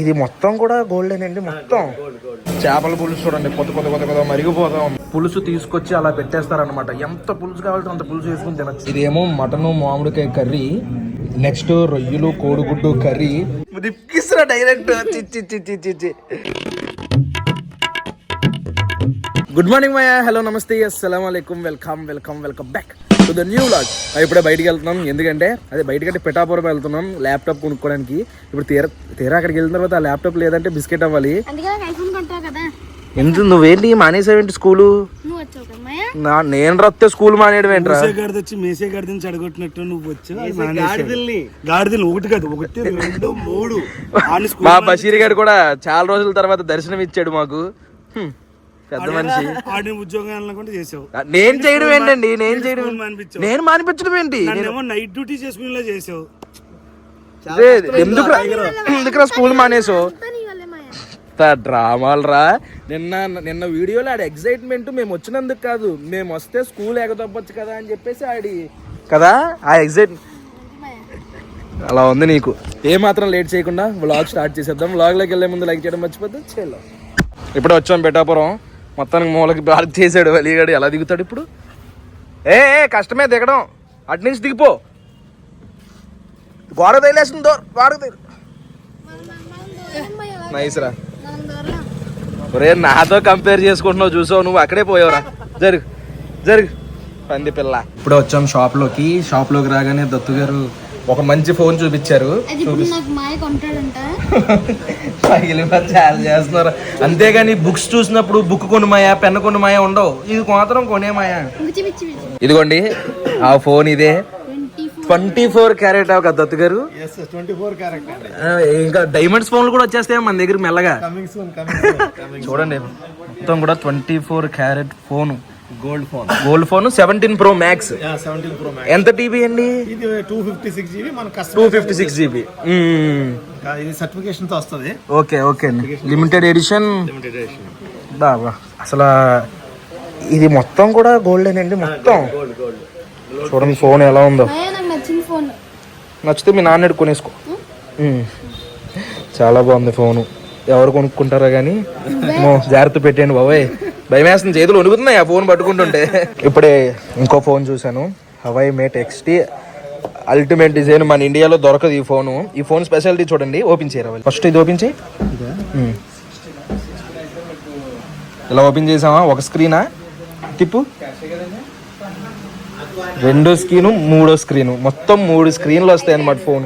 ఇది మొత్తం కూడా గోల్డెన్ అండి మొత్తం. చేపల పులుసు చూడండి కొత్త కొత్త కొత్త కొత్త మరిగిపోతాం. పులుసు తీసుకొచ్చి అలా పెట్టేస్తారనమాట ఎంత పులుసు కావాలంటే అంత పులుసు వేసుకుని తినచ్చు. ఇదేమో మటన్ మామిడికాయ కర్రీ నెక్స్ట్ రొయ్యలు కోడిగుడ్డు కర్రీ. దిప్కిస్తున్నా డైరెక్ట్ చిచ్చి చిచ్చి చిచ్చి గుడ్ మార్నింగ్ మాయా హలో నమస్తే అస్సలం అయికం welcome welcome welcome back to the new log ఇప్పుడే బయటికి వెళ్తున్నాం. ఎందుకంటే అదే బయటకంటే పిఠాపురం వెళ్తున్నాం. ల్యాప్టాప్ కొనుక్కోవడానికి. ఇప్పుడు తీరా తీరా అక్కడికి వెళ్ళిన తర్వాత ఆ ల్యాప్టాప్ లేదంటే బిస్కెట్ అవ్వాలి. ఎందుకు నువ్వేంటి మానేసావేంటి స్కూలు? నువ్వు వచ్చావు కదా మాయా? నా నేను రత్తే స్కూల్ మానేయడం ఏంట్రా? వచ్చి మేసే గాడిద నుంచి అడగొట్టినట్టు నువ్వు వచ్చి గాడిదలు ఒకటి కాదు ఒకటి రెండు మూడు. ఆని స్కూల్ మా బషీర్ గారు కూడా చాలా రోజుల తర్వాత దర్శనం ఇచ్చాడు మాకు. హ్మ్, పెద్ద మనిషి. ఆడిని ఉద్యోగం వెళ్ళకుండా చేసావు. నేను చేయడం ఏంటండి? నేను చేయడం. నేను మానిపించడం ఏంటి? నన్నేమో నైట్ డ్యూటీ చేసుకునేలా చేసావు. అదే, ఎందుకురా? స్కూల్ మానేసో అంతా నీ వల్లే మాయా డ్రామాలు రా. నిన్న నిన్న వీడియోలో ఆడ ఎగ్జైట్మెంట్ మేము వచ్చినందుకు కాదు. మేము వస్తే స్కూల్ ఎగదొప్పచ్చు కదా అని చెప్పేసి ఆడి కదా? ఆ ఎగ్జైట్ అలా ఉంది నీకు. ఏ మాత్రం లేట్ చేయకుండా వ్లాగ్ స్టార్ట్ చేసేద్దాం. వ్లాగ్లోకి వెళ్ళే ముందు లైక్ చేయడం మర్చిపోతే చేయాలి ఇప్పుడు వచ్చాం పెట్టాపురం మొత్తానికి మూలకి పార్క్ చేసాడు వలిగాడు ఎలా దిగుతాడు ఇప్పుడు? ఏ ఏ, కష్టమే దిగడం. అటు నుంచి దిగిపో. గోడ తగిలేసింది దో గోడ తగిలి నైస్ రా. ఒరే నాతో కంపేర్ చేసుకుంటున్నావు చూసావు నువ్వు అక్కడే పోయావురా. జరుగు జరుగు. పంది పిల్ల. ఇప్పుడు వచ్చాం షాప్లోకి షాప్లోకి రాగానే దత్తు గారు ఒక మంచి ఫోన్ చూపించారు. చాలా చేస్తున్నారు. అంతేగాని బుక్స్ చూసినప్పుడు బుక్ కొనుమాయా పెన్ కొనుమాయా ఉండవు. ఇది మాత్రం కొనేమాయా. ఇదిగోండి ఆ ఫోన్ ఇదే. ట్వంటీ ఫోర్ క్యారెట్ కదా దత్తు గారు ఇంకా డైమండ్స్ ఫోన్లు కూడా వచ్చేస్తాయి మన దగ్గర మెల్లగా? కమింగ్ సూన్ కమింగ్ చూడండి మొత్తం కూడా twenty four carat phone. Gold phone. Gold phone seventeen pro max. Seventeen pro ఎంత టీబీ అండి? ఇది టూ ఫిఫ్టీ సిక్స్ జీబీ మన టూ ఫిఫ్టీ సిక్స్ జీబీ. ఇది సర్టిఫికేషన్తో వస్తుంది. ఓకే ఓకే అండి. లిమిటెడ్ ఎడిషన్ బాబా అసలు ఇది మొత్తం కూడా గోల్డెన్ అండి మొత్తం? చూడండి ఫోన్ ఎలా ఉందో. నచ్చితే మీ నాన్న కొనేసుకో. చాలా బాగుంది ఫోను. ఎవరు కొనుక్కుంటారో కానీ మో జాగ్రత్త పెట్టండి బాబాయ్. భయం వేస్తుంది చేతులు వణుకుతున్నాయి ఆ ఫోన్ పట్టుకుంటుంటే. ఇప్పుడే ఇంకో ఫోన్ చూశాను. Huawei Mate XT ultimate design మన ఇండియాలో దొరకదు ఈ ఫోను. ఈ ఫోన్ స్పెషాలిటీ చూడండి ఓపెన్ చేయరా ఫస్ట్ ఇది ఓపెన్ చేయి. ఇలా ఓపెన్ చేసామా ఒక స్క్రీనా తిప్పు. రెండో స్క్రీను మూడో స్క్రీను. మొత్తం మూడు స్క్రీన్లు వస్తాయి అన్నమాట ఫోన్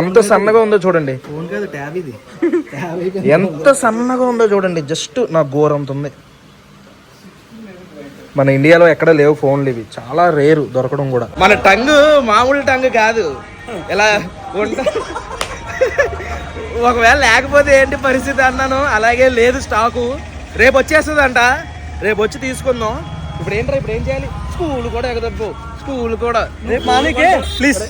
ఎంత సన్నగా ఉందో చూడండి. ఫోన్ కాదు ట్యాబ్ ఇది. ఎంత సన్నగా ఉందో చూడండి. జస్ట్ నా ఘోరంత ఉంది. మన ఇండియాలో ఎక్కడ లేవు ఫోన్లు ఇవి. చాలా రేరు దొరకడం కూడా. మన టంగ్ మామూలు టంగ్ కాదు. ఎలా ఉంట ఒకవేళ లేకపోతే ఏంటి పరిస్థితి అన్నాను. అలాగే లేదు స్టాకు. రేపు వచ్చేస్తుందంట. రేపు వచ్చి తీసుకుందాం. ఇప్పుడు ఏంట్రా ఇప్పుడు ఏం చేయాలి? స్కూల్ కూడా ఎగదప్పు స్కూల్ కూడా. రేపు మానికే ప్లీజ్.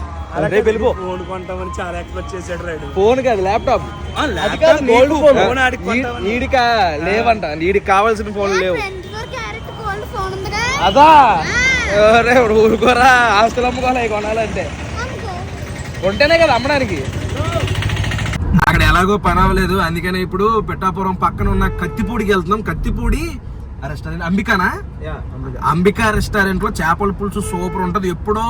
రేపు వెళ్ళిపో. ఫోన్ కొంటామని చాలా ఎక్స్పెక్ట్ చేశాడు రైడు. ఫోన్ కాదు ల్యాప్టాప్. Gold phone. ఈడికా లేవంట. ఈడికి కావాల్సిన లేవు. ఫోన్ ఉందిగా అదా? ఎవరే ఊరుకోరా? ఆస్తులు అమ్ముకోవాలి? కొనాలంటే. అనుకో ఉంటేనే కదా అమ్మడానికి. అక్కడ ఎలాగో పని అవ్వలేదు. అందుకని ఇప్పుడు పిఠాపురం పక్కన ఉన్న కత్తిపూడికి వెళ్తున్నాం. కత్తిపూడి రెస్టారెంట్ అంబికానా? అంబికా. రెస్టారెంట్లో చేపల పులుసు సూపర్ ఉంటది. ఎప్పుడో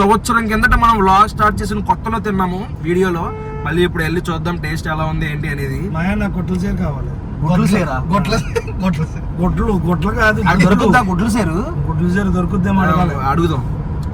సంవత్సరం కిందట మనం వ్లాగ్ స్టార్ట్ చేసిన కొత్తలో తిన్నాము వీడియోలో. మళ్ళీ ఇప్పుడు వెళ్ళి చూద్దాం టేస్ట్ ఎలా ఉంది ఏంటి అనేది. గొడ్ల సేరు కావాలి. గుడ్లు సేరా? గొడ్ల గొడ్ల గొడ్లు గొడ్లు కాదు. దొరుకుతుందా గుడ్లు సేరు? గొడ్ల సేరు దొరుకుద్దేమో అడగాలి. అడుగుదాం.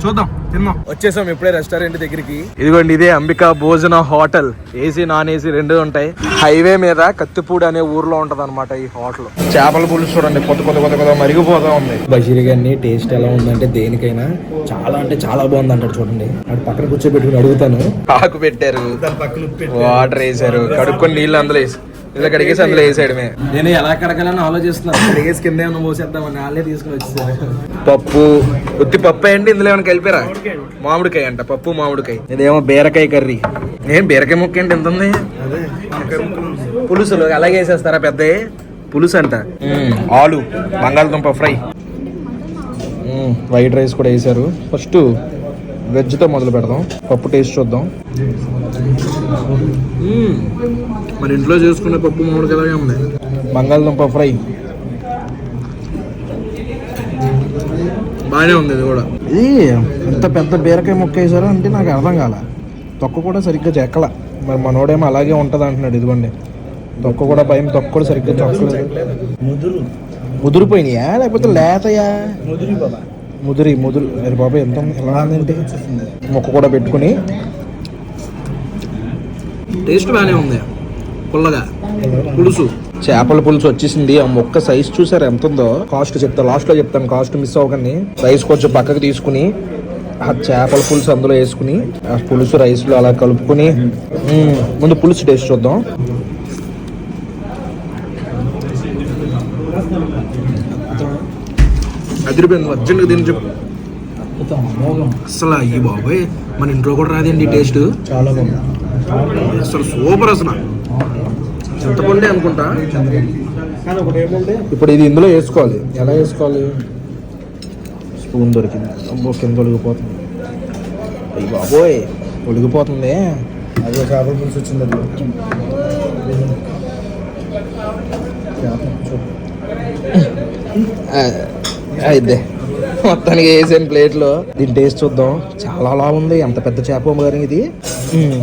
చూద్దాం తిందాం. వచ్చేసాం ఇప్పుడే రెస్టారెంట్ దగ్గరికి. ఇదిగోండి ఇదే అంబికా భోజన హోటల్. ఏసీ నాన్ ఏసీ రెండు ఉంటాయి. హైవే మీద కత్తిపూడి అనే ఊర్లో ఉంటది అనమాట ఈ హోటల్. చేపల పులుసు చూడండి కొత్త కొత్త కొత్త కొత్త మరిగిపోతా ఉంది. బషీర్ గారిని టేస్ట్ ఎలా ఉందంటే దేనికైనా చాలా అంటే చాలా బాగుంది అంటాడు చూడండి. అటు పక్కన కూర్చోబెట్టుకుని అడుగుతాను. ఆకు పెట్టారు. వాటర్ వేసారు కడుక్కొని నీళ్ళు అందులో వేసి ఇలా కడిగేసి అందులో వేసాడమే నేను ఎలా కడగాలని ఆలోచిస్తున్నాను కడిగేసి కింద ఏమైనా పోసేద్దామని వాళ్ళే తీసుకుని వచ్చేసారు. పప్పు ఉత్తి పప్పు ఏంటి ఇందులో ఏమైనా కలిపారా? మామిడికాయ అంట పప్పు మామిడికాయ. ఇదేమో బీరకాయ కర్రీ. ఏం బీరకాయ ముక్క ఏంటి ఎంత ఉంది. పులుసులు అలాగే వేసేస్తారా పెద్ద పులుసు అంట. ఆలు బంగాళదుంప ఫ్రై. వైట్ రైస్ కూడా వేసారు. ఫస్ట్ వెజ్తో మొదలు పెడదాం. పప్పు టేస్ట్ చూద్దాం. మన ఇంట్లో చేసుకునే పప్పు మామిడికాయలాగే ఉంది. బంగాళదుంప ఫ్రై. బాగానే ఉంది ఇది కూడా. ఇది ఎంత పెద్ద బీరకాయ ముక్క వేసారో అంటే నాకు అర్థం కాల. తొక్క కూడా సరిగ్గా చెక్కల. మరి మనోడేమో అలాగే ఉంటుంది అంటున్నాడు ఇదిగోండి. తొక్క కూడా భయం తొక్క కూడా సరిగ్గా చొక్కలేదు. ముదురు. ముదిరిపోయినాయా లేకపోతే లేతయా? ముదురు ముదిరి ముదురు. మరి బాబా ఎంత? ఎలా ముక్క కూడా పెట్టుకుని టేస్ట్ బాగానే ఉంది. పుల్లగా. పులుసు. చేపల పులుసు వచ్చేసింది. ఆ మొక్క సైజ్ చూసారు ఎంత ఉందో కాస్ట్ చెప్తా లాస్ట్లో చెప్తాను. కాస్ట్ మిస్ అవ్వకండి. రైస్ కొంచెం పక్కకు తీసుకుని ఆ చేపల పులుసు అందులో వేసుకుని ఆ పులుసు రైస్లో అలా కలుపుకుని ముందు పులుసు టేస్ట్ చూద్దాం. అదిరిపోయింది. అర్జెంట్గా తిని చెప్పు. అసలు ఈ బాబాయ్. మన ఇంట్లో కూడా రాదండి టేస్ట్ చాలా బాగుంది. అసలు సూపర్ అసలు. చింతపండే అనుకుంటా? కానీ ఒకటి ఏంటంటే ఇప్పుడు ఇది ఇందులో వేసుకోవాలి. ఎలా వేసుకోవాలి? స్పూన్ దొరికింది. అమ్మో కింద ఒలిగిపోతుంది. అయ్యి బాబోయ్ ఒలిగిపోతుంది. అదే చేపల పులుసు వచ్చింది అది. అయితే మొత్తానికి వేసాను ప్లేట్లో దీని టేస్ట్ చూద్దాం. చాలా లా ఉంది. ఎంత పెద్ద చేప గారి ఇది?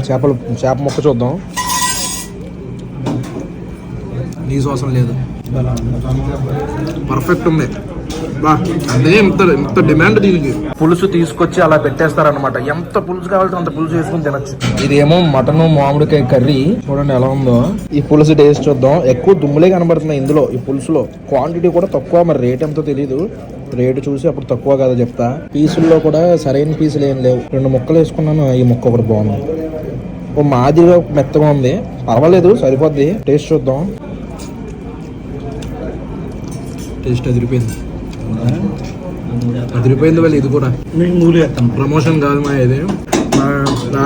చేపలు చేప ముక్క చూద్దాం. నీ సోసం లేదు. పర్ఫెక్ట్ ఉంది. బా అదే ఇంత ఇంత డిమాండ్ దీనికి. పులుసు తీసుకొచ్చి అలా పెట్టేస్తారనమాట ఎంత పులుసు కావాలంటే అంత పులుసు వేసుకుని తినచ్చు. ఇదేమో మటన్ మామిడికాయ కర్రీ. చూడండి ఎలా ఉందో. ఈ పులుసు టేస్ట్ చూద్దాం. ఎక్కువ దుమ్ములే కనబడుతున్నాయి ఇందులో ఈ పులుసులో. క్వాంటిటీ కూడా తక్కువ మరి రేట్ ఎంతో తెలియదు రేటు చూసి అప్పుడు తక్కువ కదా చెప్తా. పీసుల్లో కూడా సరైన పీసులు ఏం లేవు. రెండు ముక్కలు వేసుకున్నాను ఈ ముక్క ఒకటి బాగుంది. ఓ మాదిరిగా మెత్తగా ఉంది. పర్వాలేదు సరిపోద్ది. టేస్ట్ చూద్దాం. టేస్ట్ అదిరిపోయింది. అదిరిపోయింది వాళ్ళు ఇది కూడా. ప్రమోషన్ కాదు మా ఇది నా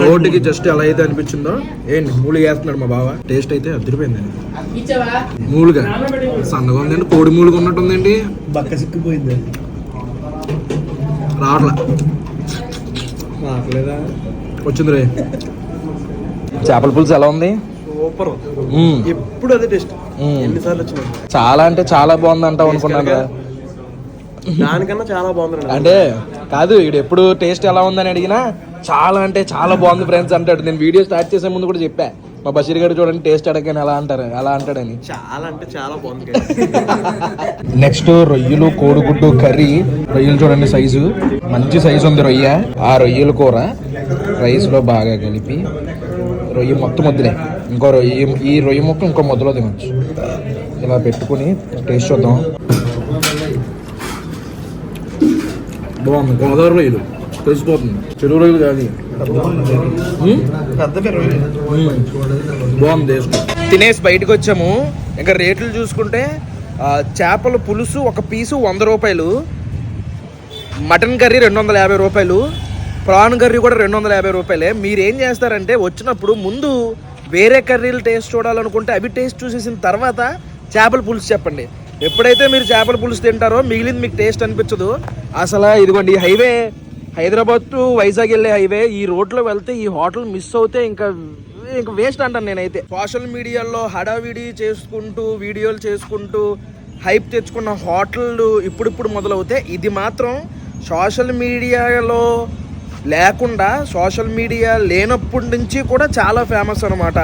నోటికి జస్ట్ ఎలా అయితే అనిపించిందో ఏంటి మూలు వేస్తున్నాడు మా బావ. టేస్ట్ అయితే అదిరిపోయింది. మూలుగా. సన్నగా ఉందండి కోడి మూలుగా ఉన్నట్టు ఉందండి. బక్క సిక్కిపోయింది. రావట్లా. మాట్లేదా వచ్చింది రే చేపల పులుసు ఎలా ఉంది? సూపర్. ఎప్పుడు అదే టేస్ట్. ఎన్నిసార్లు వచ్చినా. చాలా అంటే చాలా బాగుంది అంటావు అనుకున్నాను. దానికన్నా చాలా బాగుంది అంటే కాదు ఇక్కడ ఎప్పుడు టేస్ట్ ఎలా ఉందని అడిగినా చాలా అంటే చాలా బాగుంది ఫ్రెండ్స్ అంటాడు. నేను వీడియో స్టార్ట్ చేసే ముందు కూడా చెప్పా. మా బషీర్ గారు చూడండి టేస్ట్ అడగని ఎలా అంటారు అలా అంటాడని. చాలా అంటే చాలా బాగుంది నెక్స్ట్ రొయ్యలు కోడిగుడ్డు కర్రీ. రొయ్యలు చూడండి సైజు. మంచి సైజు ఉంది రొయ్య. ఆ రొయ్యల కూర రైస్లో బాగా కలిపి రొయ్య మొత్తం వద్దులే. ఇంకో రొయ్య ఈ రొయ్య ముక్క ఇంకో మొదలో తినొచ్చు. ఇలా పెట్టుకుని టేస్ట్ చూద్దాం. బాగుంది. గోదావరి రొయ్యలు తెలిసిపోతుంది. చెరువు రొయ్యలు? పెద్ద బాగుంది తినేసి బయటకు వచ్చాము. ఇంకా రేట్లు చూసుకుంటే చేపల పులుసు ఒక పీసు వంద రూపాయలు. మటన్ కర్రీ రెండు వందల యాభై రూపాయలు. ప్రాన్ కర్రీ కూడా రెండు వందల యాభై రూపాయలే. మీరు ఏం చేస్తారంటే వచ్చినప్పుడు ముందు వేరే కర్రీలు టేస్ట్ చూడాలనుకుంటే అవి టేస్ట్ చూసేసిన తర్వాత చేపల పులుసు చెప్పండి. ఎప్పుడైతే మీరు చేపల పులుసు తింటారో మిగిలింది మీకు టేస్ట్ అనిపించదు. అసలు ఇదిగోండి ఈ హైవే హైదరాబాద్ టు వైజాగ్ వెళ్ళే హైవే ఈ రోడ్లో వెళ్తే ఈ హోటల్ మిస్ అవుతే ఇంకా ఇంకా వేస్ట్ అంటాను నేనైతే. సోషల్ మీడియాలో హడావిడి చేసుకుంటూ వీడియోలు చేసుకుంటూ హైప్ తెచ్చుకున్న హోటళ్ళు ఇప్పుడిప్పుడు మొదలవుతే ఇది మాత్రం సోషల్ మీడియాలో లేకుండా సోషల్ మీడియా లేనప్పటి నుంచి కూడా చాలా ఫేమస్ అనమాట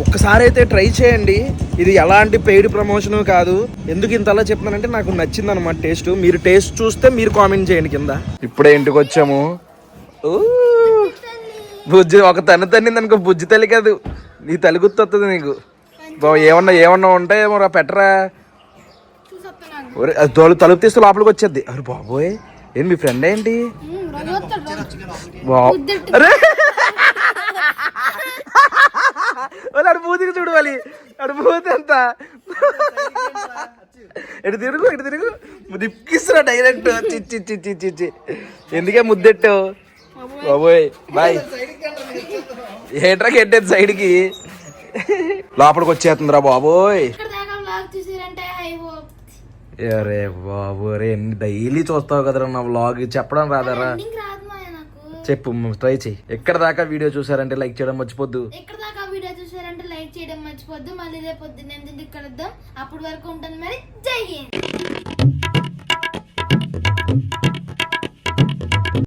ఒక్కసారి అయితే ట్రై చేయండి. ఇది ఎలాంటి పెయిడ్ ప్రమోషన్ కాదు. ఎందుకు ఇంతలా చెప్తున్నానంటే నాకు నచ్చింది అనమాట టేస్ట్ మీరు టేస్ట్ చూస్తే మీరు కామెంట్ చేయండి కింద. ఇప్పుడే ఇంటికి వచ్చాము. ఊ, బుజ్జి ఒక తను తన్నింది అనుకో బుజ్జి తల్లి కాదు. నీ తల్లి గుర్తొస్తుంది నీకు. ఏమన్నా ఏమన్నా ఉంటాయేమో రా పెట్టరా. తలుపు తీస్తే లోపలికి వచ్చేది అరే బాబోయ్. ఏంటి మీ ఫ్రెండ్ ఏంటి? అడు పూతికి చూడు వాళ్ళు అడు పూతి ఎంత? ఎటు తిరుగు ఎటు తిరుగు. దిప్కిస్తున్నా డైరెక్ట్ చిచ్చి చిచ్చి చిచ్చి ఎందుకే ముద్దెట్టు? బాబోయ్ బాయ్. ఏట్రా కెట్టేది సైడ్కి లోపలికి వచ్చేస్తుందిరా బాబోయ్. అరే బాబు రే డైలీ చూస్తావు కదరా నా వ్లాగ్ చెప్పడం రాదరా. చెప్పు ట్రై చెయ్యి ఎక్కడ దాకా వీడియో చూసారంటే లైక్ చేయడం మర్చిపోద్దు. ఇక్కడ దాకా వీడియో చూసారంటే లైక్ చేయడం మర్చిపోద్దు. మళ్ళీ రేపు పొద్దున్న ఇక్కడ వద్దాం అప్పటి వరకు ఉంటుంది మరి. జై